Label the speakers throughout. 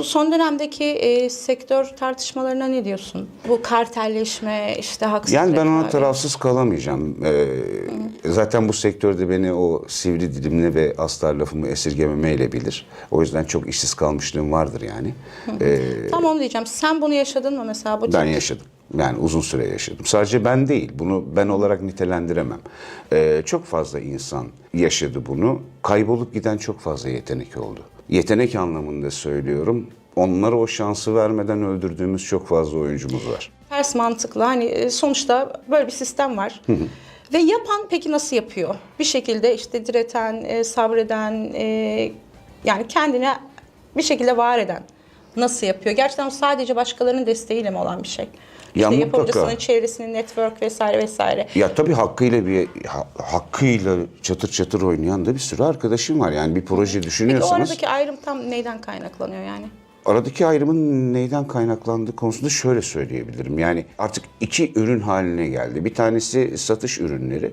Speaker 1: Bu son dönemdeki e, sektör tartışmalarına ne diyorsun? Bu kartelleşme, işte haksız
Speaker 2: Yani ben ona tarafsız kalamayacağım. Ee, zaten bu sektörde beni o sivri dilimle ve astar lafımı esirgememeyle bilir. O yüzden çok işsiz kalmışlığım vardır yani. Ee,
Speaker 1: Tam onu diyeceğim. Sen bunu yaşadın mı mesela? Bu
Speaker 2: ben
Speaker 1: ciddi-
Speaker 2: yaşadım. Yani uzun süre yaşadım. Sadece ben değil. Bunu ben olarak nitelendiremem. Ee, çok fazla insan yaşadı bunu. Kaybolup giden çok fazla yetenek oldu. Yetenek anlamında söylüyorum. Onlara o şansı vermeden öldürdüğümüz çok fazla oyuncumuz var.
Speaker 1: Ters mantıklı. Hani e, sonuçta böyle bir sistem var. Ve yapan peki nasıl yapıyor? Bir şekilde işte direten, e, sabreden, e, yani kendine bir şekilde var eden nasıl yapıyor? Gerçekten o sadece başkalarının desteğiyle mi olan bir şey?
Speaker 2: Ya
Speaker 1: işte
Speaker 2: mutlaka.
Speaker 1: yapımcısının çevresinin network vesaire vesaire.
Speaker 2: Ya tabii hakkıyla bir ha- hakkıyla çatır çatır oynayan da bir sürü arkadaşım var. Yani bir proje
Speaker 1: Peki o
Speaker 2: düşünüyorsanız
Speaker 1: aradaki ayrım tam neyden kaynaklanıyor yani?
Speaker 2: aradaki ayrımın neyden kaynaklandığı konusunda şöyle söyleyebilirim. Yani artık iki ürün haline geldi. Bir tanesi satış ürünleri.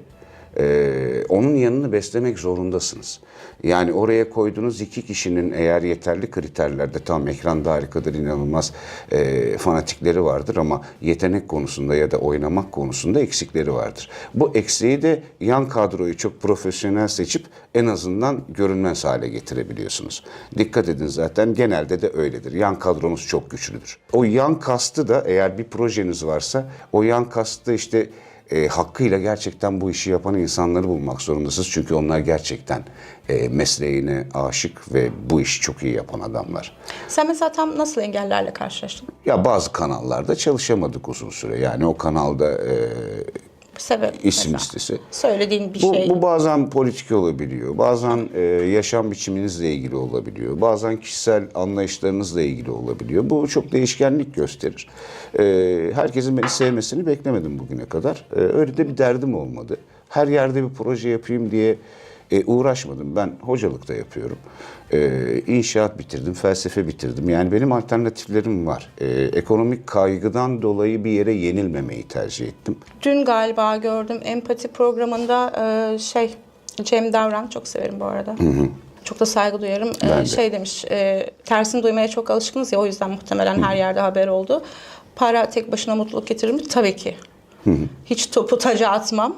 Speaker 2: Ee, onun yanını beslemek zorundasınız. Yani oraya koyduğunuz iki kişinin eğer yeterli kriterlerde tam ekranda harikadır inanılmaz e, fanatikleri vardır ama yetenek konusunda ya da oynamak konusunda eksikleri vardır. Bu eksiği de yan kadroyu çok profesyonel seçip en azından görünmez hale getirebiliyorsunuz. Dikkat edin zaten genelde de öyledir. Yan kadronuz çok güçlüdür. O yan kastı da eğer bir projeniz varsa o yan kastı işte e, hakkıyla gerçekten bu işi yapan insanları bulmak zorundasınız. Çünkü onlar gerçekten e, mesleğine aşık ve bu işi çok iyi yapan adamlar.
Speaker 1: Sen mesela tam nasıl engellerle karşılaştın?
Speaker 2: Ya bazı kanallarda çalışamadık uzun süre. Yani o kanalda e,
Speaker 1: sebep
Speaker 2: isim
Speaker 1: mesela.
Speaker 2: listesi.
Speaker 1: Söylediğin bir
Speaker 2: Bu,
Speaker 1: şey.
Speaker 2: bu bazen politik olabiliyor, bazen e, yaşam biçiminizle ilgili olabiliyor, bazen kişisel anlayışlarınızla ilgili olabiliyor. Bu çok değişkenlik gösterir. E, herkesin beni sevmesini beklemedim bugüne kadar. E, öyle de bir derdim olmadı. Her yerde bir proje yapayım diye e, uğraşmadım. Ben hocalık da yapıyorum. E, inşaat bitirdim, felsefe bitirdim. Yani benim alternatiflerim var. E, ekonomik kaygıdan dolayı bir yere yenilmemeyi tercih ettim.
Speaker 1: Dün galiba gördüm empati programında e, şey Cem Davran çok severim bu arada. Çok da saygı duyarım. E,
Speaker 2: Ben de.
Speaker 1: şey demiş e, tersini duymaya çok alışkınız ya o yüzden muhtemelen her yerde haber oldu. Para tek başına mutluluk getirir mi? Tabii ki. Hiç topu taca atmam.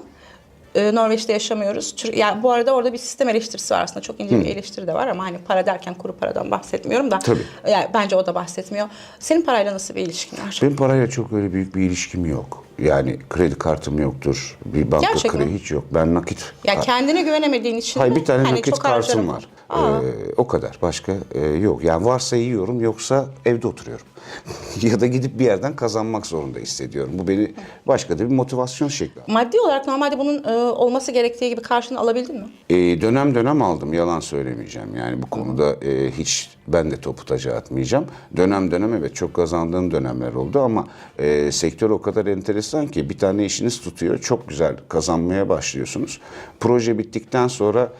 Speaker 1: E, Norveç'te yaşamıyoruz. Yani bu arada orada bir sistem eleştirisi var aslında. Çok ince bir eleştiri de var ama hani para derken kuru paradan bahsetmiyorum da.
Speaker 2: Tabii.
Speaker 1: Yani bence o da bahsetmiyor. Senin parayla nasıl bir ilişkin var?
Speaker 2: Benim parayla çok öyle büyük bir ilişkim yok. Yani kredi kartım yoktur. Bir banka
Speaker 1: Gerçekten
Speaker 2: kredi hiç yok. Ben nakit.
Speaker 1: Ya kendine güvenemediğin için
Speaker 2: Hayır bir tane
Speaker 1: Hani
Speaker 2: nakit kartım var.
Speaker 1: Aa.
Speaker 2: Ee, o kadar. Başka e, yok. Yani varsa yiyorum yoksa evde oturuyorum. ya da gidip bir yerden kazanmak zorunda hissediyorum. Bu beni başka da bir motivasyon şekli.
Speaker 1: Maddi olarak normalde bunun e, olması gerektiği gibi karşılığını alabildin mi?
Speaker 2: Ee, dönem dönem aldım yalan söylemeyeceğim. Yani bu konuda e, hiç ben de topu taca atmayacağım. Dönem dönem evet çok kazandığım dönemler oldu ama e, sektör o kadar enteresan ki bir tane işiniz tutuyor. Çok güzel kazanmaya başlıyorsunuz. Proje bittikten sonra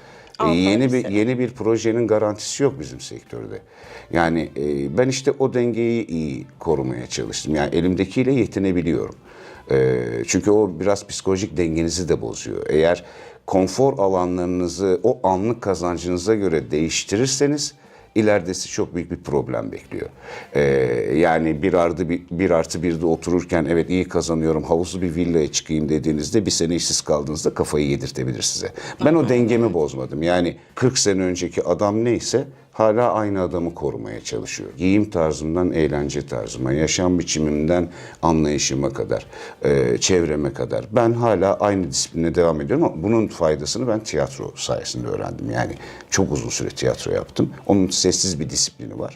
Speaker 2: e, yeni bir yeni bir projenin garantisi yok bizim sektörde. Yani e, ben işte o dengeyi iyi korumaya çalıştım. Yani elimdekiyle yetinebiliyorum. E, çünkü o biraz psikolojik dengenizi de bozuyor. Eğer konfor alanlarınızı o anlık kazancınıza göre değiştirirseniz ileride sizi çok büyük bir problem bekliyor. Ee, yani bir artı bir, bir artı birde otururken evet iyi kazanıyorum havuzlu bir villaya çıkayım dediğinizde bir sene işsiz kaldığınızda kafayı yedirtebilir size. Ben o dengemi bozmadım. Yani 40 sene önceki adam neyse hala aynı adamı korumaya çalışıyor. Giyim tarzımdan eğlence tarzıma, yaşam biçimimden anlayışıma kadar, e, çevreme kadar. Ben hala aynı disipline devam ediyorum ama bunun faydasını ben tiyatro sayesinde öğrendim. Yani çok uzun süre tiyatro yaptım. Onun sessiz bir disiplini var.